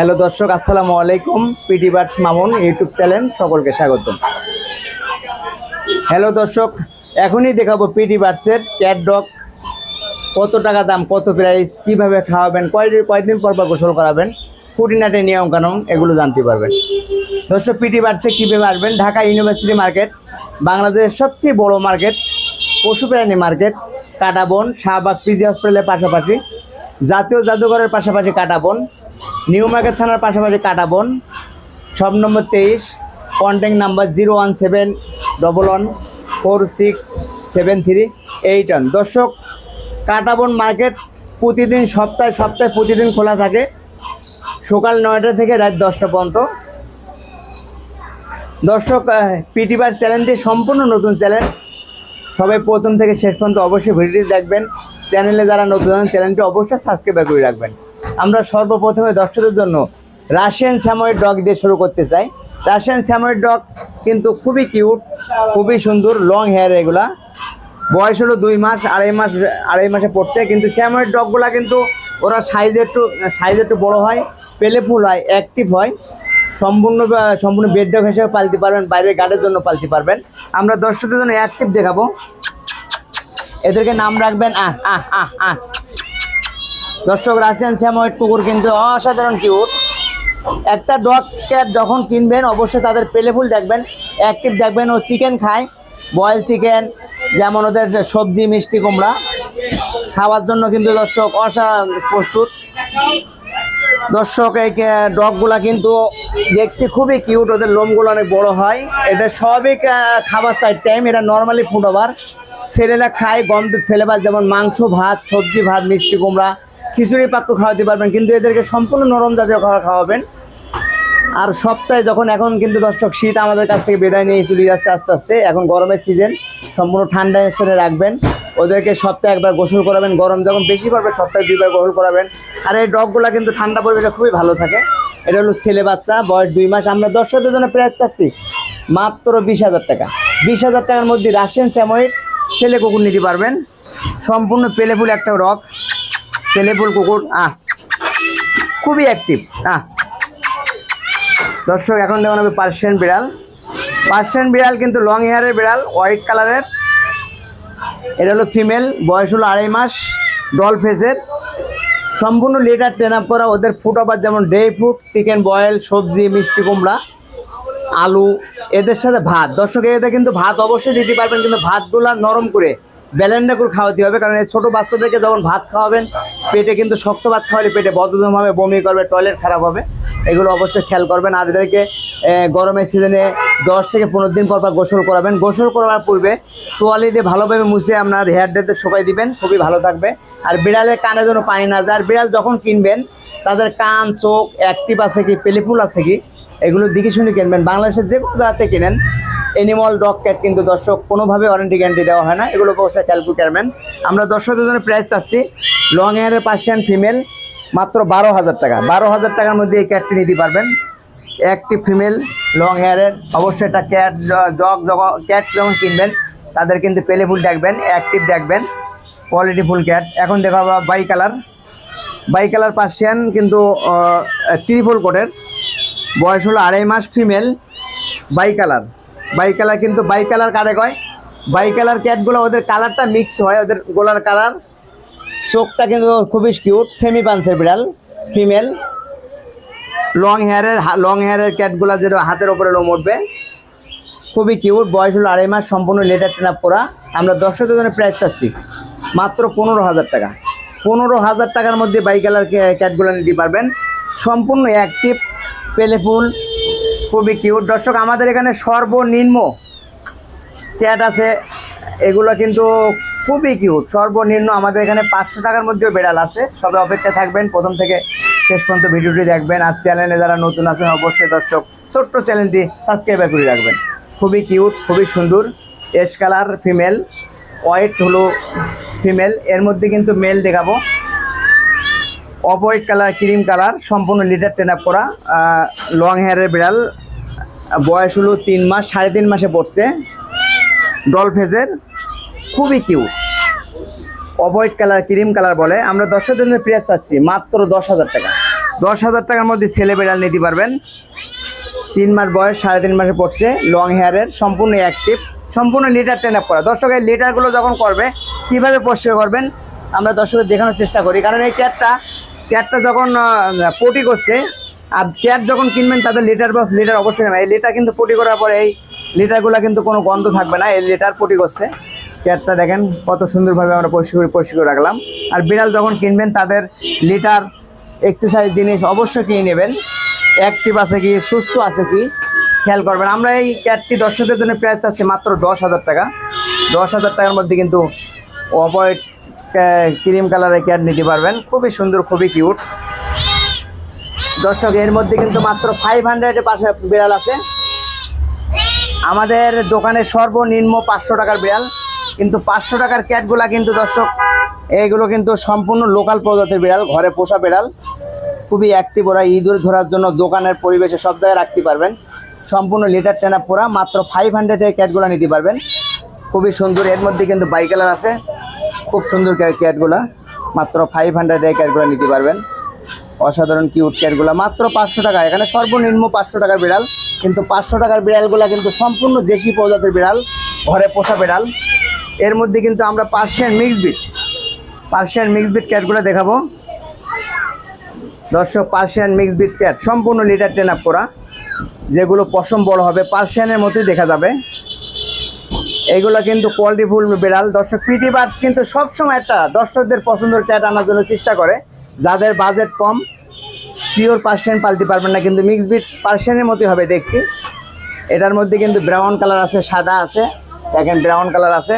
Hello দর্শক, আসসালামু আলাইকুম। PT birds Mamun YouTube channel সকলকে স্বাগত হ্যালো দর্শক, এখনই দেখাবো পিটি বার্ডসের ক্যাট ডগ কত টাকা দাম, কত প্রাইস কীভাবে খাওয়াবেন কয় কয়দিন পর পর গোসল করাবেন, খুঁটিনাটি নিয়ম কানুন এগুলো জানতে পারবেন। দর্শক পিটি বার্ডসে কীভাবে আসবেন? ঢাকা ইউনিভার্সিটি মার্কেট বাংলাদেশের সবচেয়ে বড় মার্কেট পশু প্রাণী মার্কেট কাটাবন শাহবাগ পিজি হসপিটালের পাশাপাশি। জাতীয় জাদুঘরের পাশাপাশি কাটাবন নিউ মার্কেট থানার পাশাপাশি কাটাবন সব নম্বর তেইশ contact number zero one seven double one four six seven three eight one. দর্শক কাটাবন মার্কেট প্রতিদিন সপ্তাহে সপ্তাহে প্রতিদিন খোলা থাকে। সকাল নয়টা থেকে রাত দশটা পর্যন্ত। দর্শক পিটিবার চ্যানেলটি সম্পূর্ণ নতুন চ্যানেল। সবাই প্রথম থেকে শেষ পর্যন্ত অবশ্যই ভিডিওটি দেখবেন। চ্যানেলে যারা নতুন চ্যানেলটি অবশ্যই সাবস্ক্রাইব করে রাখবেন। আমরা সর্বপ্রথমে দর্শকদের জন্য রাশিয়ান স্যাময়েড ডগ দিয়ে শুরু করতে চাই। রাশিয়ান স্যাময়েড ডগ কিন্তু খুবই কিউট খুবই সুন্দর লং হেয়ার এগুলা। বয়স হলো দুই মাস, আড়াই মাস, আড়াই মাসে পড়ছে, কিন্তু স্যাময়েড ডগগুলা কিন্তু ওরা সাইজে একটু সাইজে একটু বড় হয়, পেলে ফুল হয় অ্যাক্টিভ হয়। সম্পূর্ণ সম্পূর্ণ বেড ডগ হিসেবে পালতে পারবেন, বাইরের গার্ডের জন্য পালতে পারবেন। আমরা দর্শকদের জন্য অ্যাক্টিভ দেখাবো। এদেরকে নাম রাখবেন, আহ আহ আহ আহ। দর্শক রাশিয়ান স্যাময়েড কুকুর কিন্তু অসাধারণ কিউট একটা ডগ ক্যাট যখন কিনবেন অবশ্যই তাদের পেলেফুল দেখবেন। অ্যাক্টিভ দেখবেন ও চিকেন খায় বয়েল চিকেন যেমন ওদের সবজি মিষ্টি কুমড়া। খাওয়ার জন্য কিন্তু দর্শক অসা প্রস্তুত। দর্শক এই ডগগুলা কিন্তু দেখতে খুবই কিউট ওদের লোমগুলো অনেক বড় হয়। এদের আহ, খাবার চাই টাইম এরা নর্মালি ওভার ছেলেরা খায় গম দুধ ফেলে যেমন মাংস ভাত সবজি ভাত মিষ্টি কুমড়া। খিচুড়ি পাত্র খাওয়াতে পারবেন, কিন্তু এদেরকে সম্পূর্ণ নরম জাতীয় খাবার খাওয়াবেন। আর সপ্তাহে যখন এখন কিন্তু দর্শক শীত আমাদের কাছ থেকে বেদায় নিয়ে চলে যাচ্ছে আস্তে আস্তে, এখন গরমের সিজন সম্পূর্ণ ঠান্ডা স্থানে রাখবেন। ওদেরকে সপ্তাহে একবার গোসল করাবেন, গরম যখন বেশি পড়বে, সপ্তাহে দুইবার গোসল করাবেন। আর এই ডগগুলো কিন্তু ঠান্ডা পরিবেশে খুবই ভালো থাকে। এটা হলো ছেলে বাচ্চা, বয়স দুই মাস। আমরা দর্শকদের জন্য প্রাইস চাচ্ছি মাত্র বিশ হাজার টাকা। বিশ হাজার টাকার মধ্যে রাশিয়ান স্যাময়েড ছেলে কুকুর নিতে পারবেন। সম্পূর্ণ পেলেফুল একটা রক। পেলেফুল কুকুর আহ, খুবই অ্যাক্টিভ আহ। দর্শক, এখন দেখুন হবে পার্সিয়ান বিড়াল। পার্সিয়ান বিড়াল কিন্তু লং হেয়ারের বিড়াল হোয়াইট কালারের এটা হলো ফিমেল বয়স হলো আড়াই মাস ডল ফেসের সম্পূর্ণ লিটার ট্রেন আপ করা ওদের ফুড আবার যেমন ডে ফুড চিকেন বয়েল সবজি, মিষ্টি কুমড়া, আলু, এদের সাথে ভাত। দর্শক, এদের কিন্তু ভাত অবশ্যই দিতে পারবেন, কিন্তু ভাতগুলা নরম করে ব্যালেন্ডা করে খাওয়াতে হবে, কারণ এই ছোটো বাচ্চাদেরকে যখন ভাত খাওয়াবেন, পেটে কিন্তু শক্ত ভাত খাওয়ালে পেটে বদহজম হবে, বমি করবে, টয়লেট খারাপ হবে। এগুলো অবশ্যই খেয়াল করবেন। আর এদেরকে গরমের সিজনে দশ থেকে পনেরো দিন পর পর গোসল করাবেন। গোসল করার পূর্বে তোয়ালি দিয়ে ভালোভাবে মুছে আপনার হেয়ার ড্রেতে শুকাই দিবেন, খুবই ভালো থাকবে। আর বিড়ালের কানে যেন পানি না যায়, আর বিড়াল যখন কিনবেন, তাদের কান, চোখ অ্যাক্টিভ আছে কি পেলিফুল আছে কি, এগুলো দেখে শুনে কিনবেন। বাংলাদেশের যে কোনো জায়গাতে কিনেন এনিমল ডগ ক্যাট কিন্তু দর্শক কোনোভাবে ওয়ারেন্টি গ্যারান্টি দেওয়া হয় না। এগুলো অবশ্যই ক্যালকুল করবেন আমরা দর্শকদের জন্য প্রাইস চাচ্ছি লং হেয়ারের পার্সিয়ান ফিমেল মাত্র বারো হাজার টাকা। বারো হাজার টাকার মধ্যে এই ক্যাটটি নিতে পারবেন। একটি ফিমেল লং হেয়ারের অবশ্যই একটা ক্যাট ডগ যখন ক্যাট যখন কিনবেন, তাদের কিন্তু পেলেফুল দেখবেন অ্যাক্টিভ দেখবেন। কোয়ালিটি ফুল ক্যাট এখন দেখা bi colour bi colour Persian কিন্তু ত্রিফুল কোটের বয়স হলো আড়াই মাস female bi colour bi colour কিন্তু বাই কালার কারে কয়? বাই কালার ক্যাটগুলো ওদের কালারটা মিক্স হয়, ওদের গোলার কালার। চোখটা কিন্তু খুবই কিউট সেমি পাঞ্চের বিড়াল ফিমেল লং হেয়ারের লং হেয়ারের ক্যাটগুলো যেটা হাতের ওপরে লোম উঠবে। খুবই কিউট বয়স হলো আড়াই মাস, সম্পূর্ণ লেটার টেন আপ করা। আমরা দর্শকদের জন্য প্রাইস চাচ্ছি, মাত্র পনেরো হাজার টাকা। পনেরো হাজার টাকার মধ্যে বাই কালার ক্যাটগুলো নিতে পারবেন। সম্পূর্ণ অ্যাক্টিভ পেলেফুল খুবই কিউট দর্শক, আমাদের এখানে সর্বনিম্ন ক্যাট আছে। এগুলো কিন্তু খুবই কিউট সর্বনিম্ন আমাদের এখানে পাঁচশো টাকার মধ্যেও বেড়াল আছে। সবে অপেক্ষা থাকবেন। প্রথম থেকে শেষ পর্যন্ত ভিডিওটি দেখবেন। আর চ্যানেলে যারা নতুন আছেন, অবশ্যই দর্শক, ছোট্ট চ্যানেলটি সাবস্ক্রাইব করে রাখবেন। খুবই কিউট খুবই সুন্দর। এস কালার ফিমেল হোয়াইট হলো ফিমেল এর মধ্যে কিন্তু মেল দেখাবো। Off white colour, cream colour, সম্পূর্ণ লিটার টেন আপ করা লং হেয়ারের বিড়াল, বয়স হলো তিন মাস, সাড়ে তিন মাসে পড়ছে। ডল ফেজের খুবই cute off white colour, cream colour বলে। আমরা দর্শকদের জন্য প্রিয়াস চাচ্ছি মাত্র দশ হাজার টাকা। দশ হাজার টাকার মধ্যে ছেলে বিড়াল নিতে পারবেন। তিন মাস বয়স, সাড়ে তিন মাসে পড়ছে। লং হেয়ারের সম্পূর্ণ অ্যাক্টিভ সম্পূর্ণ লিটার টেন আপ করা। দর্শক, এই লিটারগুলো যখন করবে, কীভাবে পরিষ্কার করবেন, আমরা দর্শকের দেখানোর চেষ্টা করি। কারণ এই ক্যাটটা ক্যাটটা যখন পটি করছে, আর ক্যাট যখন কিনবেন তাদের লিটার বক্স লিটার অবশ্যই নেবে এই লিটার কিন্তু পটি করার পরে এই লিটারগুলো কিন্তু কোনো গন্ধ থাকবে না। এই লিটার পটি করছে। ক্যাটটা দেখেন, কত সুন্দরভাবে আমরা পরিষ্কার করে পরিষ্কার করে রাখলাম। আর বিড়াল যখন কিনবেন, তাদের লিটার এক্সারসাইজ জিনিস অবশ্যই কিনে নেবেন। অ্যাক্টিভ আছে কি, সুস্থ আছে কি, খেয়াল করবেন। আমরা এই ক্যাটটি দর্শকদের জন্য প্রাইস চাচ্ছি মাত্র দশ হাজার টাকা। দশ হাজার টাকার মধ্যে কিন্তু অপয়েড ক্রিম কালারের ক্যাট নিতে পারবেন। খুবই সুন্দর, খুবই কিউট দর্শক, এর মধ্যে কিন্তু মাত্র ফাইভ হান্ড্রেডের পাশে বিড়াল আছে। আমাদের দোকানে সর্বনিম্ন পাঁচশো টাকার বিড়াল। কিন্তু পাঁচশো টাকার ক্যাটগুলা কিন্তু দর্শক, এইগুলো কিন্তু সম্পূর্ণ লোকাল প্রজাতির বিড়াল, ঘরে পোষা বিড়াল। খুবই অ্যাক্টিভ ওরা ইঁদুর ধরার জন্য দোকানের পরিবেশে সব জায়গায় রাখতে পারবেন। সম্পূর্ণ লিটার টেনা পোড়া, মাত্র ফাইভ হান্ড্রেডের ক্যাটগুলো নিতে পারবেন। খুবই সুন্দর, এর মধ্যে কিন্তু বাই কালার আছে। খুব সুন্দর ক্যা- ক্যাটগুলা মাত্র ফাইভ হান্ড্রেডের ক্যাটগুলো নিতে পারবেন। অসাধারণ কিউট ক্যাটগুলো মাত্র পাঁচশো টাকা। এখানে সর্বনিম্ন পাঁচশো টাকার বিড়াল। কিন্তু পাঁচশো টাকার বিড়ালগুলো কিন্তু সম্পূর্ণ দেশি প্রজাতির বিড়াল। ঘরে পোষা বিড়াল। এর মধ্যে কিন্তু আমরা Persian mix breed Persian mix breed ক্যাটগুলো দেখাবো। দর্শক পার্সিয়ান মিক্স বিট ক্যাট সম্পূর্ণ লিটার টেন আপ করা। যেগুলো পশম বড় হবে। পার্সিয়ানের মতোই দেখা যাবে। এইগুলো কিন্তু কোয়ালিটি ফুল বিড়াল। দর্শক পিটি বার্ডস কিন্তু সবসময় একটা দর্শকদের পছন্দের ক্যাট আনার জন্য চেষ্টা করে। যাদের বাজেট কম পিওর পার্সিয়ান পালতে পারবেন না, কিন্তু মিক্স বিট পার্সিয়ানের মতোই হবে দেখতে। এটার মধ্যে কিন্তু ব্রাউন কালার আছে, সাদা আছে দেখেন ব্রাউন কালার আছে।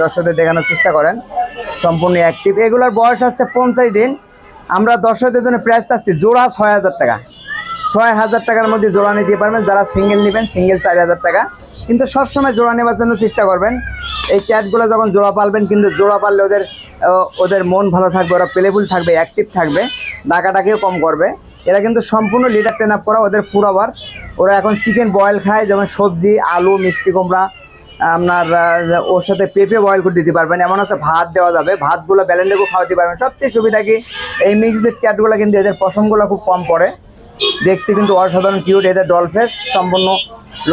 দর্শকদের দেখানোর চেষ্টা করেন, সম্পূর্ণ অ্যাক্টিভ এগুলোর বয়স হচ্ছে পঞ্চাশ দিন। আমরা দর্শকদের জন্য প্রাইস চাচ্ছি জোড়া ছয় হাজার টাকা। ছয় হাজার টাকার মধ্যে জোড়া নিতে পারবেন, যারা সিঙ্গেল নেবেন সিঙ্গেল চার হাজার টাকা। কিন্তু সবসময় জোড়া নেওয়ার জন্য চেষ্টা করবেন। এই ক্যাটগুলো যখন জোড়া পালবেন, কিন্তু জোড়া পাললে ওদের ওদের মন ভালো থাকবে, ওরা প্লেফুল থাকবে অ্যাক্টিভ থাকবে ডাকাটাকেও কম করবে। এরা কিন্তু সম্পূর্ণ লিটার টেন আপ করা ওদের ফুড আবার ওরা এখন চিকেন বয়েল খায়, যেমন সবজি, আলু, মিষ্টি কুমড়া, আপনার ওর সাথে পেঁপে বয়েল করে দিতে পারবেন। এমন আছে ভাত দেওয়া যাবে, ভাতগুলো ব্যালেন্ডেকেও খাওয়াতে পারবেন। সবচেয়ে সুবিধা কি? এই মিক্স বিট ক্যাটগুলো কিন্তু এদের পশমগুলো খুব কম পড়ে। দেখতে কিন্তু অসাধারণ কিউট এদের ডলফেস সম্পূর্ণ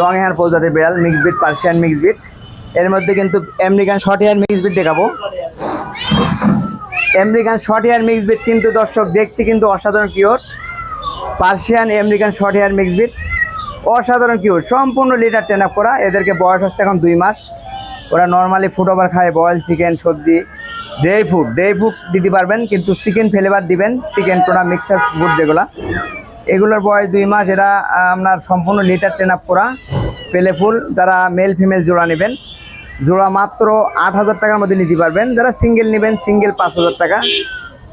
লং হেয়ার প্রজাতির বিড়াল mix breed Persian mix breed এর মধ্যে কিন্তু American short hair mix breed দেখাবো। American short hair mix breed কিন্তু দর্শক, দেখতে কিন্তু অসাধারণ cute Persian American short hair mix breed অসাধারণ কিউট সম্পূর্ণ লিটার টেন আপ করা। এদেরকে বয়স হচ্ছে এখন দুই মাস। ওরা নর্মালি ফুড ওভার খায় বয়েল চিকেন সবজি ড্রাই ফুড ড্রাই ফুড দিতে পারবেন, কিন্তু চিকেন ফ্লেভার দিবেন। চিকেন টোনা মিক্সার ফুড যেগুলো। এগুলোর বয়স দুই মাস, এরা আপনার সম্পূর্ণ লিটার ট্রেন আপ করা পেলে ফুল, যারা মেল ফিমেল জোড়া নেবেন, জোড়া মাত্র আট হাজার টাকার মধ্যে নিতে পারবেন। যারা সিঙ্গেল নেবেন সিঙ্গেল পাঁচ হাজার টাকা।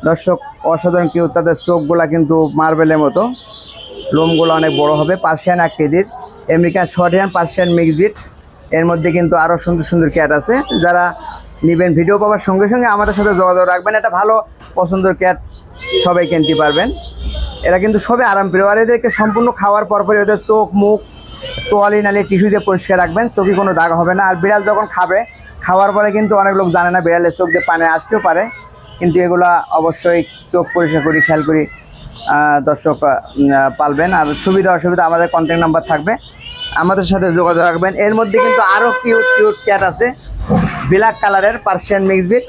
দর্শক, অসাধারণ কেউ তাদের চোখগুলা কিন্তু মার্বেলের মতো। লোমগুলো অনেক বড় হবে পার্সিয়ান এক কেজির। American short hand Persian mix breed এর মধ্যে কিন্তু আরও সুন্দর সুন্দর ক্যাট আছে। যারা নেবেন ভিডিও পাওয়ার সঙ্গে সঙ্গে আমাদের সাথে যোগাযোগ রাখবেন। একটা ভালো, পছন্দের ক্যাট সবাই কিনতে পারবেন। এরা কিন্তু সবে আরাম প্রিয়। আর এদেরকে সম্পূর্ণ খাওয়ার পরপরই ওদের চোখ, মুখ, তোয়ালি নালে টিস্যু দিয়ে পরিষ্কার রাখবেন, চোখে কোনো দাগ হবে না। আর বিড়াল যখন খাবে, খাওয়ার পরে কিন্তু অনেক লোক জানে না, বিড়ালের চোখ দিয়ে পানে আসতেও পারে। কিন্তু এগুলা অবশ্যই চোখ পরিষ্কার করি, খেয়াল করি দর্শক পালবেন। আর সুবিধা অসুবিধা আমাদের কন্ট্যাক্ট নাম্বার থাকবে। আমাদের সাথে যোগাযোগ রাখবেন। এর মধ্যে কিন্তু আরও কিউট কিউট ক্যাট আছে। ব্ল্যাক কালারের Persian mix breed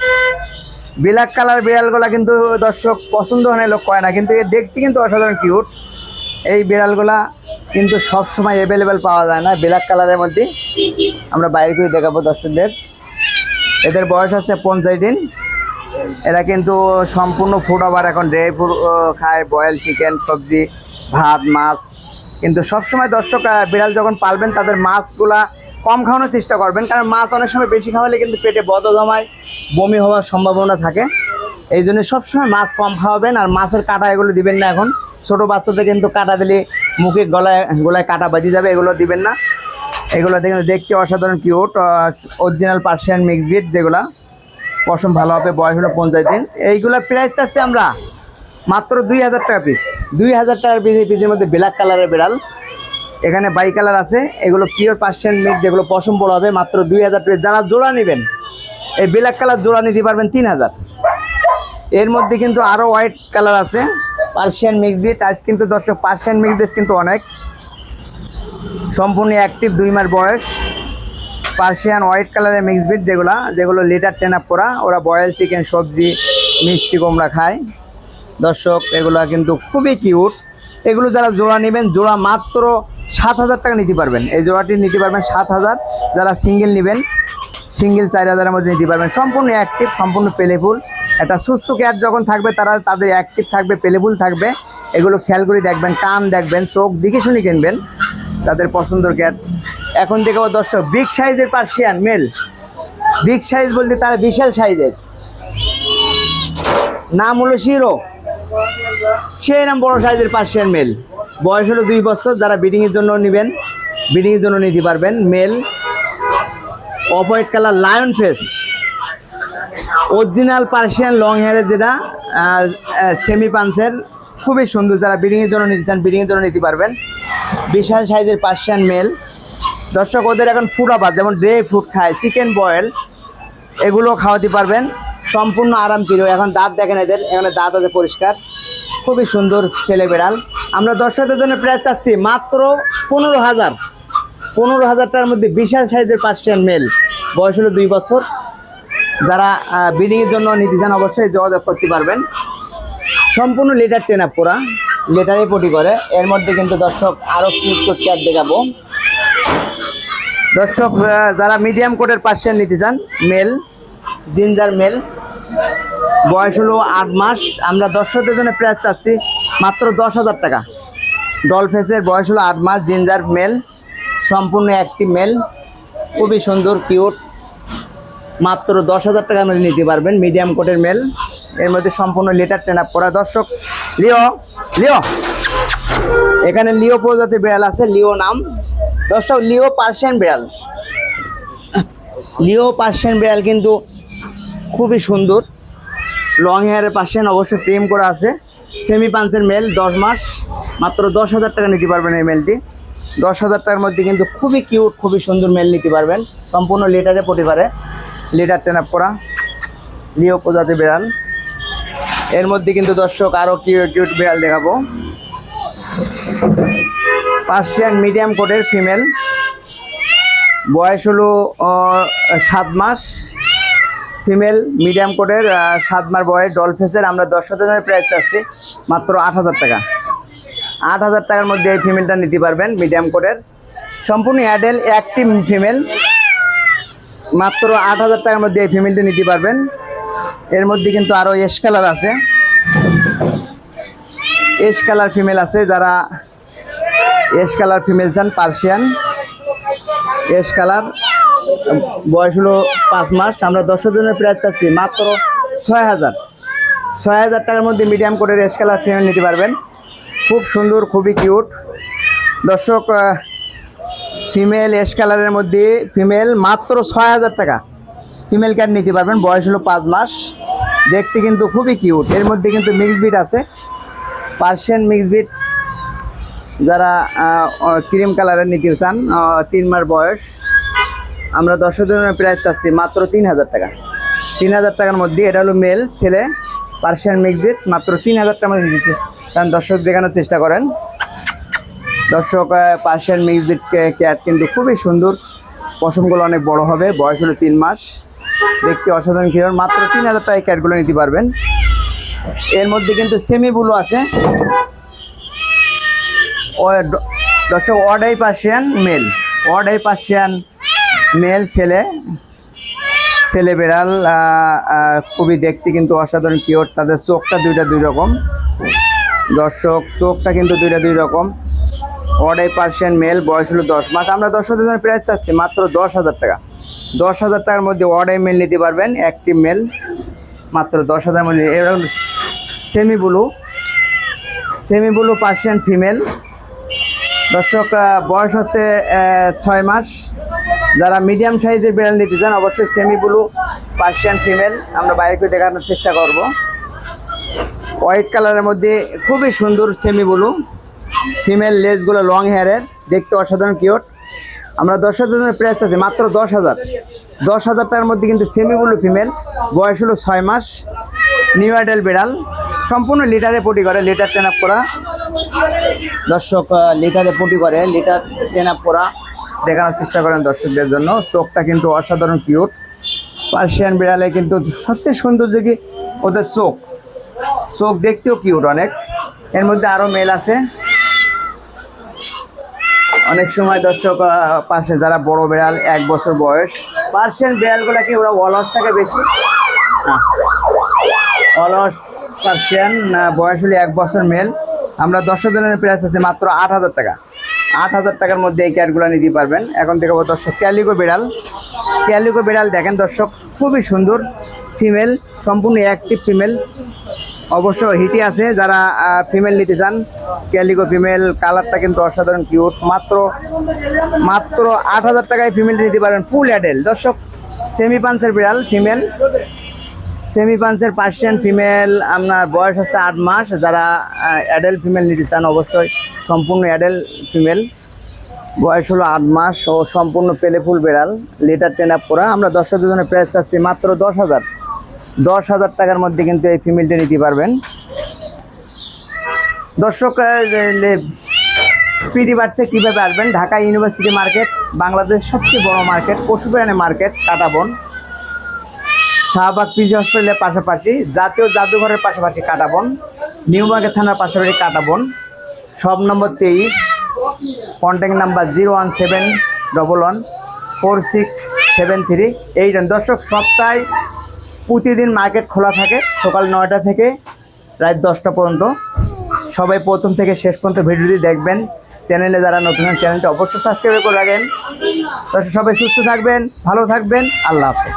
black colour বিড়ালগুলা কিন্তু দর্শক পছন্দ হয় লোক কয় না। কিন্তু দেখতে কিন্তু অসাধারণ কিউট এই বিড়ালগুলা কিন্তু সব সময় অ্যাভেলেবেল পাওয়া যায় না ব্ল্যাক কালারের মধ্যে। আমরা বাইরে করে দেখাবো দর্শকদের। এদের বয়স হচ্ছে পঞ্চাশ দিন। এরা কিন্তু সম্পূর্ণ ফুড আবার এখন ড্রাই ফুড খায় বয়েল চিকেন সবজি, ভাত, মাছ। কিন্তু সবসময় দর্শক বিড়াল যখন পালবেন, তাদের মাছগুলা কম খাওয়ানোর চেষ্টা করবেন, কারণ মাছ অনেক সময় বেশি খাওয়ালে কিন্তু পেটে বদ জমায় বমি হওয়ার সম্ভাবনা থাকে। এই জন্য সবসময় মাছ কম খাওয়াবেন, আর মাছের কাঁটা এগুলো দিবেন না এখন। ছোটো বাচ্চাদের কিন্তু কাঁটা দিলে মুখে গলায় গলায় কাঁটা বাজি যাবে, এগুলো দিবেন না। এগুলো দেখুন, দেখতে অসাধারণ cute original Persian mix breed যেগুলো। পশম ভালো হবে, বয়স হলো পঞ্চাশ দিন। এইগুলো প্রাইস চাচ্ছি আমরা মাত্র দুই হাজার টাকা পিস দুই হাজার টাকার পিস পিসের মধ্যে ব্ল্যাক কালারের বিড়াল। এখানে বাই কালার আছে, এগুলো পিওর পার্সিয়ান মিট যেগুলো পশম বড় হবে, মাত্র দুই হাজার যারা জোড়া নেবেন, এই ব্ল্যাক কালার জোড়া নিতে পারবেন তিন হাজার। এর মধ্যে কিন্তু আরও হোয়াইট কালার আছে পার্সিয়ান মিক্স ব্রিড আজ কিন্তু দর্শক পার্সিয়ান মিক্স ব্রিড কিন্তু অনেক। সম্পূর্ণ অ্যাক্টিভ দুই মাস বয়স। পার্সিয়ান হোয়াইট কালারের মিক্স ব্রিড যেগুলো যেগুলো লিটার টেন আপ করা, ওরা বয়েল চিকেন সবজি, মিষ্টি কুমড়া খায়। দর্শক, এগুলো কিন্তু খুবই কিউট এগুলো যারা জোড়া নেবেন, জোড়া মাত্র সাত হাজার টাকা নিতে পারবেন। এই জোড়াটি নিতে পারবেন সাত হাজার। যারা সিঙ্গেল নেবেন সিঙ্গেল চার হাজারের মধ্যে নিতে পারবেন। সম্পূর্ণ অ্যাক্টিভ সম্পূর্ণ পেলেফুল একটা সুস্থ ক্যাট যখন থাকবে, তারা তাদের অ্যাক্টিভ থাকবে পেলেফুল থাকবে। এগুলো খেয়াল করে দেখবেন, কান দেখবেন, চোখ দিকে শুনে কিনবেন তাদের পছন্দের ক্যাট এখন দেখাবো দর্শক বিগ সাইজের পার্সিয়ান মেল বিগ সাইজ বলতে তারা বিশাল সাইজের নাম হলো শিরো সেই নাম বড় সাইজের পার্সিয়ান মেল বয়স হলো দুই বছর, যারা ব্রিডিংয়ের জন্য নেবেন ব্রিডিংয়ের জন্য নিতে পারবেন। Male off white colour lion face original Persian long হেয়ারের যেটা সেমি পাঞ্চের খুবই সুন্দর। যারা ব্রিডিংয়ের জন্য নিতে চান ব্রিডিংয়ের জন্য নিতে পারবেন। বিশাল সাইজের পার্সিয়ান মেল দর্শক, ওদের এখন আবার যেমন ড্রে ফুড খায় চিকেন বয়েল এগুলো খাওয়াতে পারবেন। সম্পূর্ণ আরাম প্রিয় এখন দাঁত দেখেন এদের, এখানে দাঁত আছে পরিষ্কার। খুবই সুন্দর ছেলে বেড়াল। আমরা দর্শকদের জন্য প্রায় চাচ্ছি মাত্র পনেরো হাজার। পনেরো হাজার টাকার মধ্যে বিশাল সাইজের পার্সিয়ান মেল। বয়স হলো দুই বছর। যারা ব্রিডিংয়ের জন্য নিতে চান অবশ্যই যোগাযোগ করতে পারবেন। সম্পূর্ণ লেটার টেন আপ করা। লেটারে পটি করে। এর মধ্যে কিন্তু দর্শক আরও কিউট ক্যাট দেখাবো। দর্শক যারা মিডিয়াম কোটের পার্সিয়ান নিতে চান মেল জিঞ্জার মেল বয়স হলো আট মাস। আমরা দর্শকদের জন্য প্রাইস চাচ্ছি মাত্র দশ হাজার টাকা। ডলফেসের বয়স হলো আট মাস জিঞ্জার মেল সম্পূর্ণ একটি মেল খুবই সুন্দর কিউট মাত্র দশ হাজার টাকা মধ্যে নিতে পারবেন মিডিয়াম কোটের মেল এর মধ্যে সম্পূর্ণ লেটার টেন আপ করা। দর্শক, লিও লিও। এখানে লিও প্রজাতির বিড়াল আছে, লিও নাম। দর্শক, লিও পার্সিয়ান বিড়াল। লিও পার্সিয়ান বিড়াল কিন্তু খুবই সুন্দর। লং হেয়ারের পার্সিয়ান অবশ্যই প্রেম করা আছে। সেমি পাঞ্চের মেল দশ মাস, মাত্র দশ হাজার টাকা নিতে পারবেন এই মেলটি দশ হাজার টাকার মধ্যে কিন্তু খুবই কিউট খুবই সুন্দর মেল নিতে পারবেন। সম্পূর্ণ লিটারে পটি করে লিটার টেন আপ করা। লিও প্রজাতি বিড়াল। এর মধ্যে কিন্তু দর্শক আরও কিউট কিউট বিড়াল দেখাবো। পার্সিয়ান মিডিয়াম কোটের ফিমেল বয়স হলো সাত মাস। ফিমেল মিডিয়াম কোটের আহ, সাত মাস বয়স ডলফেসের আমরা দশ হাজারের প্রাইস চাচ্ছি মাত্র আট হাজার টাকা। আট হাজার টাকার মধ্যে এই ফিমেলটা নিতে পারবেন মিডিয়াম কোটের সম্পূর্ণ অ্যাডেল অ্যাক্টিভ ফিমেল মাত্র আট হাজার টাকার মধ্যে এই ফিমেলটা নিতে পারবেন। এর মধ্যে কিন্তু আরও এস কালার আছে। এস কালার ফিমেল আছে যারা এস কালার ফিমেল চান পার্সিয়ান এস কালার বয়স হলো পাঁচ মাস, আমরা দশ জনের প্রাইস চাচ্ছি মাত্র ছয় হাজার। ছয় হাজার টাকার মধ্যে মিডিয়াম কোটের এস কালার ফিমেল নিতে পারবেন। খুব সুন্দর, খুবই কিউট দর্শক ফিমেল এস কালারের মধ্যে ফিমেল মাত্র ছয় হাজার টাকা ফিমেল ক্যাট নিতে পারবেন, বয়স হলো পাঁচ মাস। দেখতে কিন্তু খুবই কিউট এর মধ্যে কিন্তু মিক্স বিট আছে। পার্সিয়ান মিক্স বিট যারা ক্রিম কালারের নিতে চান তিন মাস বয়স। আমরা দশ জনের প্রাইস চাচ্ছি মাত্র তিন হাজার টাকা। তিন হাজার টাকার মধ্যে এটা হলো মেল ছেলে পার্সিয়ান মিক্স বিট মাত্র তিন হাজার টাকার মধ্যে দিচ্ছে। কারণ দর্শক দেখানোর চেষ্টা করেন। দর্শক পার্সিয়ান মিক্স বিট ক্যাট কিন্তু খুবই সুন্দর। পশমগুলো অনেক বড় হবে, বয়স হলো তিন মাস। দেখতে অসাধারণ কিরণ মাত্র তিন হাজার টাকায় ক্যাটগুলো নিতে পারবেন। এর মধ্যে কিন্তু সেমি বুলো আছে দর্শক, odd eye Persian male odd eye Persian male ছেলে ছেলে বেড়াল খুবই দেখতে কিন্তু অসাধারণ কিওর তাদের চোখটা দুইটা দুই রকম। দর্শক, চোখটা কিন্তু দুইটা দুই রকম। অডাই পার্সিয়ান মেল, বয়স হলো দশ মাস। আমরা দশ হাজার জনের প্রাইস চাচ্ছি মাত্র দশ হাজার টাকা। দশ হাজার টাকার মধ্যে অডাই মেল নিতে পারবেন, একটি মেল। মাত্র দশ হাজার মধ্যে। এরকম semi blue semi blue Persian female দর্শক বয়স হচ্ছে ছয় মাস। যারা মিডিয়াম সাইজের বিড়াল নিতে চান, অবশ্যই সেমি ব্লু পার্সিয়ান ফিমেল আমরা বাইরে করে দেখানোর চেষ্টা করব। হোয়াইট কালারের মধ্যে খুবই সুন্দর সেমি ব্লু ফিমেল লেজগুলো লং হেয়ারের দেখতে অসাধারণ কিউট আমরা দশ হাজার প্রাইস আছে মাত্র দশ হাজার। দশ হাজার টাকার মধ্যে কিন্তু সেমি ব্লু ফিমেল বয়স হলো ছয় মাস নিউ আইডেল বিড়াল, সম্পূর্ণ লিটারে পটি করে লিটার টেন আপ করা। দর্শক লিটারে পটি করে লিটার টেন আপ করা। দেখানোর চেষ্টা করেন দর্শকদের জন্য। চোখটা কিন্তু অসাধারণ কিউট পার্সিয়ান বিড়ালে কিন্তু সবচেয়ে সৌন্দর্য কি ওদের চোখ। চোখ দেখতেও কিউট অনেক। এর মধ্যে আরও মেল আছে। অনেক সময় দর্শক পাশে যারা বড় বিড়াল, এক বছর বয়স, পার্সিয়ান বিড়ালগুলো কি ওরা অলস থাকে বেশি। অলস পার্সিয়ান বয়স হলে এক বছর মেল আমরা দশ জনের প্রাইস আছে মাত্র আট হাজার টাকা। আট হাজার টাকার মধ্যে এই ক্যাটগুলো নিতে পারবেন। এখন থেকে দর্শক ক্যালিকো বিড়াল। ক্যালিকো বিড়াল দেখেন দর্শক, খুবই সুন্দর, ফিমেল, সম্পূর্ণ অ্যাক্টিভ ফিমেল। অবশ্য হিটি আছে, যারা ফিমেল নিতে চান ক্যালিকো ফিমেল, কালারটা কিন্তু অসাধারণ কিউট মাত্র মাত্র আট হাজার টাকায় ফিমেল নিতে পারবেন ফুল অ্যাডেল দর্শক সেমি পাঞ্চের বিড়াল, ফিমেল। সেমি পাঞ্চের পার্সিয়ান ফিমেল আপনার বয়স হচ্ছে আট মাস। যারা অ্যাডেল ফিমেল নিতে চান, অবশ্যই সম্পূর্ণ অ্যাডেল ফিমেল বয়স হলো আট মাস ও সম্পূর্ণ পেলে ফুল বেড়াল লিটার টেন আপ করা। আমরা দশ জনের প্রাইস চাচ্ছি মাত্র দশ হাজার। দশ হাজার টাকার মধ্যে কিন্তু এই ফিমেলটা নিতে পারবেন। দর্শক পিডি বার্সে কীভাবে আসবেন? ঢাকা ইউনিভার্সিটি মার্কেট, বাংলাদেশের সবচেয়ে বড় মার্কেট পশুপ্রাণী মার্কেট কাটাবন শাহবাগ পিজি হসপিটালের পাশাপাশি জাতীয় জাদুঘরের পাশাপাশি কাটাবন, নিউ মার্কেট থানার পাশাপাশি কাটাবন। সব নম্বর তেইশ contact number zero one seven double one four six seven three. Eight দর্শক, সপ্তাহে প্রতিদিন মার্কেট খোলা থাকে, সকাল নয়টা থেকে রাত দশটা পর্যন্ত। সবাই প্রথম থেকে শেষ পর্যন্ত ভিডিওটি দেখবেন। চ্যানেলে যারা নতুন চ্যানেলটি অবশ্যই সাবস্ক্রাইব করে রাখেন। দর্শক, সবাই সুস্থ থাকবেন, ভালো থাকবেন। আল্লাহ হাফেজ।